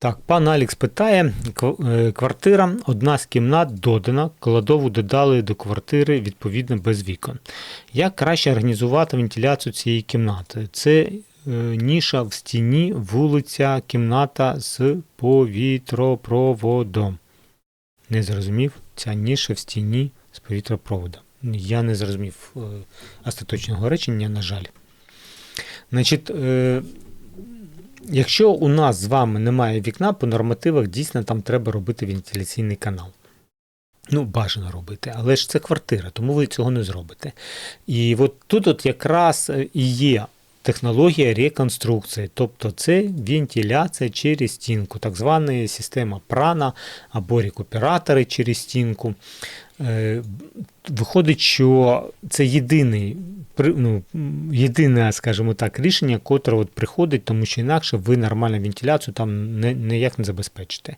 Так, пан Алікс питає: е, квартира, одна з кімнат додана, кладову додали до квартири, відповідно, без вікон. Як краще організувати вентиляцію цієї кімнати? Це е, ніша в стіні, вулиця, кімната з повітропроводом. Не зрозумів, ця ніша в стіні з повітропроводом. Я не зрозумів е, остаточного речення, на жаль. Значить, Якщо у нас з вами немає вікна, по нормативах дійсно там треба робити вентиляційний канал. Ну, бажано робити, але ж це квартира, тому ви цього не зробите. І от тут от якраз е, і є технологія реконструкції, тобто це вентиляція через стінку, так звана система прана або рекуператори через стінку. Е, Виходить, що це єдиний, ну, єдине, скажімо так, рішення, котре от приходить, тому що інакше ви нормальну вентиляцію там ніяк не забезпечите.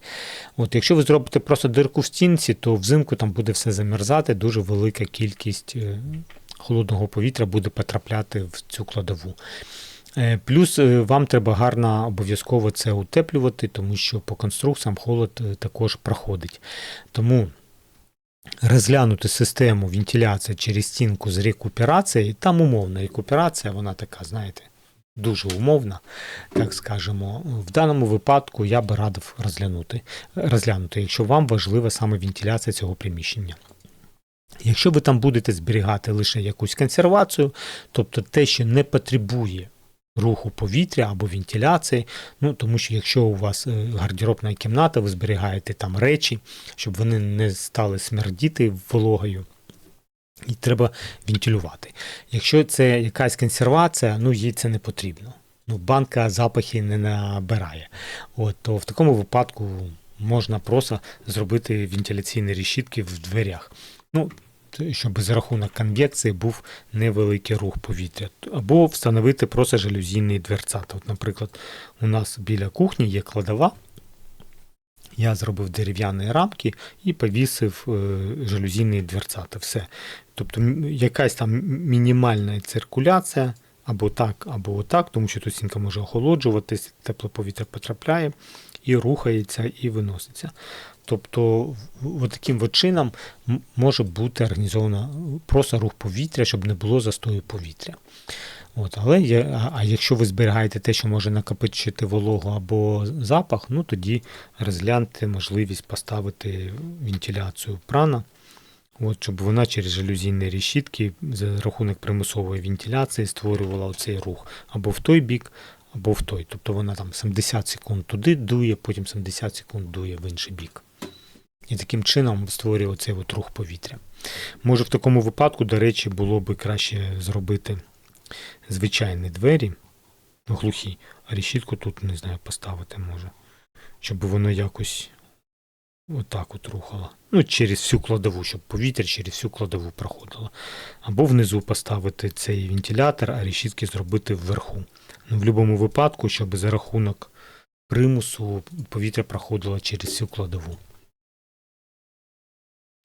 От, якщо ви зробите просто дирку в стінці, то взимку там буде все замерзати, дуже велика кількість е, холодного повітря буде потрапляти в цю кладову. Е, Плюс е, вам треба гарно обов'язково це утеплювати, тому що по конструкціям холод також проходить. Тому розглянути систему вентиляції через стінку з рекуперацією, там умовна рекуперація, вона така, знаєте, дуже умовна, так скажемо. В даному випадку я би радив розглянути, розглянути, якщо вам важлива саме вентиляція цього приміщення. Якщо ви там будете зберігати лише якусь консервацію, тобто те, що не потребує руху повітря або вентиляції, ну тому що якщо у вас е, гардеробна кімната, ви зберігаєте там речі, щоб вони не стали смердіти вологою. І треба вентилювати. Якщо це якась консервація, ну їй це не потрібно. Ну, банка запахи не набирає. От, то в такому випадку можна просто зробити вентиляційні решітки в дверях. Ну, щоб за рахунок конвекції був невеликий рух повітря. Або встановити просто жалюзійний дверцят. От, наприклад, у нас біля кухні є кладова. Я зробив дерев'яні рамки і повісив е, жалюзійні дверцята. Все. Тобто якась там мінімальна циркуляція, або так, або отак, тому що тут може охолоджуватись, тепле повітря потрапляє і рухається, і виноситься. Тобто, таким чином може бути організовано просто рух повітря, щоб не було застою повітря. От, але є, а, якщо ви зберігаєте те, що може накопичити вологу або запах, ну тоді розгляньте можливість поставити вентиляцію прана, от, щоб вона через жалюзійні решітки за рахунок примусової вентиляції створювала оцей рух або в той бік, або в той. Тобто вона там 70 секунд туди дує, потім 70 секунд дує в інший бік. І таким чином створює оцей от рух повітря. Може, в такому випадку, до речі, було би краще зробити звичайні двері, ну, глухі, а решітку тут, не знаю, поставити може. Щоб воно якось отак от рухало. Ну, через всю кладову, щоб повітря через всю кладову проходило. Або внизу поставити цей вентилятор, а решітки зробити вверху. Ну, в будь-якому випадку, щоб за рахунок примусу повітря проходило через всю кладову.